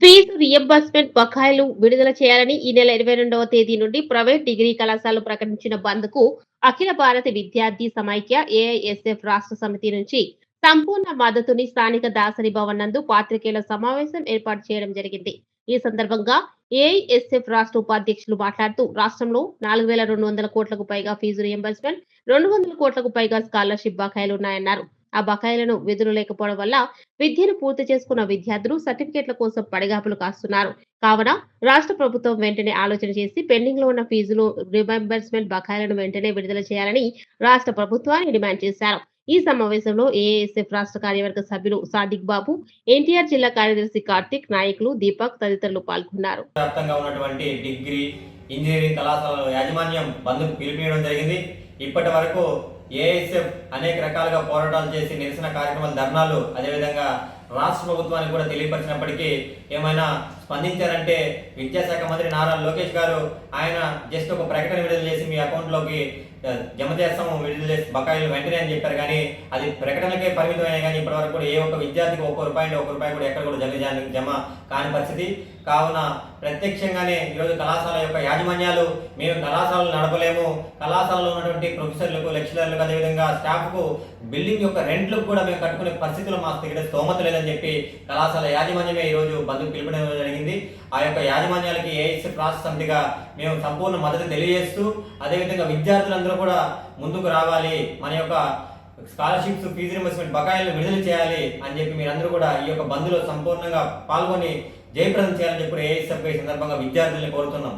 Fee reimbursement బకాయిలు విడుదల చేయాలని ఈ నెల ఇరవై రెండవ తేదీ నుండి ప్రైవేట్ డిగ్రీ కళాశాలలు ప్రకటించిన బంద్కు అఖిల భారత విద్యార్థి సమైక్య ఏఐఎస్ఎఫ్ రాష్ట్ర సమితి నుంచి సంపూర్ణ మద్దతుని స్థానిక దాసరి భవన్ నందు పాత్రికేయుల సమావేశం ఏర్పాటు చేయడం జరిగింది. ఈ సందర్భంగా ఏఐఎస్ఎఫ్ రాష్ట్ర ఉపాధ్యక్షులు మాట్లాడుతూ రాష్ట్రంలో నాలుగు వేల రెండు వందల కోట్లకు పైగా ఫీజు రియంబర్స్మెంట్ రెండు వందల కోట్లకు పైగా స్కాలర్షిప్ బకాయిలు ఉన్నాయన్నారు. ఆ బకాయిలను విధులలేకపోవడం వల్ల విద్యను పూర్తి చేసుకున్న విద్యార్థులు సర్టిఫికేట్ల కోసం పడిగాపులు కాస్తున్నారు. కావున రాష్ట్ర ప్రభుత్వం వెంటనే ఆలోచన చేసి పెండింగ్లో ఉన్న ఫీజులు రిమెంబర్స్మెంట్ బకాయిలను వెంటనే విడుదల చేయాలని రాష్ట్ర ప్రభుత్వాన్ని డిమాండ్ చేశారు. ఈ సమావేశంలో ఏఎస్ఎఫ్ రాష్ట్ర కార్యవర్గ సభ్యులు సాదిక్ బాబు ఎన్టీఆర్ జిల్లా కార్యదర్శి కార్తిక్ నాయకులు దీపక్ తదితరులు పాల్గొన్నారు. ఉన్నటువంటి డిగ్రీ ఇంజనీరింగ్ కళాశాలల యాజమాన్యం బంద్కు పిలుపునియడం జరిగింది. ఇప్పటి వరకు ఏఎస్ఎఫ్ అనేక రకాలుగా పోరాటాలు చేసి నిరసన కార్యక్రమాలు ధర్నాలు అదేవిధంగా రాష్ట్ర ప్రభుత్వానికి కూడా తెలియపరిచినప్పటికీ ఏమైనా స్పందించారంటే విద్యాశాఖ మంత్రి నారా లోకేష్ గారు ఆయన జస్ట్ ఒక ప్రకటన విడుదల చేసి మీ అకౌంట్లోకి జమ చేస్తాము విడుదల చేసి బకాయిలు వెంటనే అని చెప్పారు. కానీ అది ప్రకటనలకే పరిమితమైన కానీ ఇప్పటివరకు కూడా ఏ ఒక్క విద్యార్థికి ఒక్క రూపాయి ఒక ఒక్క రూపాయి కూడా ఎక్కడ కూడా జమ జమ కాని పరిస్థితి. కావున ప్రత్యక్షంగానే ఈరోజు కళాశాల యొక్క యాజమాన్యాలు మేము కళాశాలలు నడపలేము. కళాశాలలో ఉన్నటువంటి ప్రొఫెసర్లకు లెక్చరర్లకు అదేవిధంగా స్టాఫ్కు బిల్డింగ్ యొక్క రెంట్లకు కూడా మేము కట్టుకునే పరిస్థితులు మా దగ్గర స్తోమత అని చెప్పి కళాశాల యాజమాన్యమే ఈరోజు బంధుకు పిలుపడం జరిగింది. ఆ యొక్క యాజమాన్యాలకి ఏఎస్ఎఫ్ ప్రాసెస్ సమితిగా మేము సంపూర్ణ మద్దతు తెలియజేస్తూ అదేవిధంగా విద్యార్థులందరూ కూడా ముందుకు రావాలి. మన యొక్క స్కాలర్షిప్స్ ఫీజు రింబర్స్మెంట్ బకాయిలు విడుదల చేయాలి అని చెప్పి మీరందరూ కూడా ఈ యొక్క బంధులో సంపూర్ణంగా పాల్గొని జయప్రదం చేయాలని చెప్పి ఏఎస్ఎఫ్ సందర్భంగా విద్యార్థుల్ని కోరుతున్నాం.